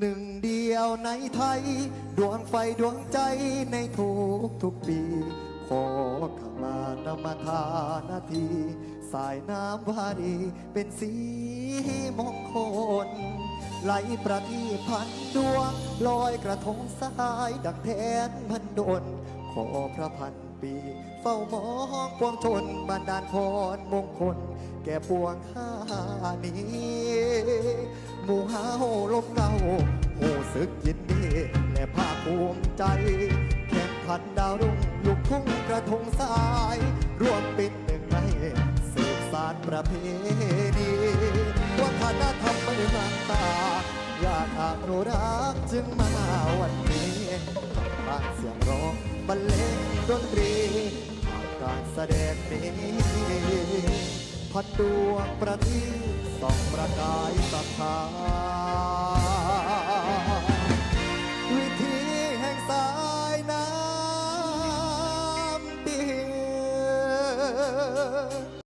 หนึ่งเดียวในไทย ดวงไฟดวงใจในทุกทุกปี ขอขมานมาทานาที สายน้ำวารีเป็นสีมงคล ไหลประทีปพันดวงลอยกระทงสายดังแทนพันดนขอพระพัน ปี เฝ้ามองปวงชนบันดาลพรมงคล แก่ปวงข้านี้หมู่หาโหลมเก่าโหสึกยินดีและภาคภูมิใจ แข่งขันดาวรุ่งลูกทุ่งกระทงสาย ร่วมเป็นหนึ่งในสืบสารประเพณีวัฒนธรรมเมืองตาอยากอนุรักษ์จึงมาวันนี้ผ่านเสียงร้องบรรเลงดนตรี การแสดงนี้พัดดวงประทีปส่องประกายศรัทธาวิธีแห่งสายน้ำเดีย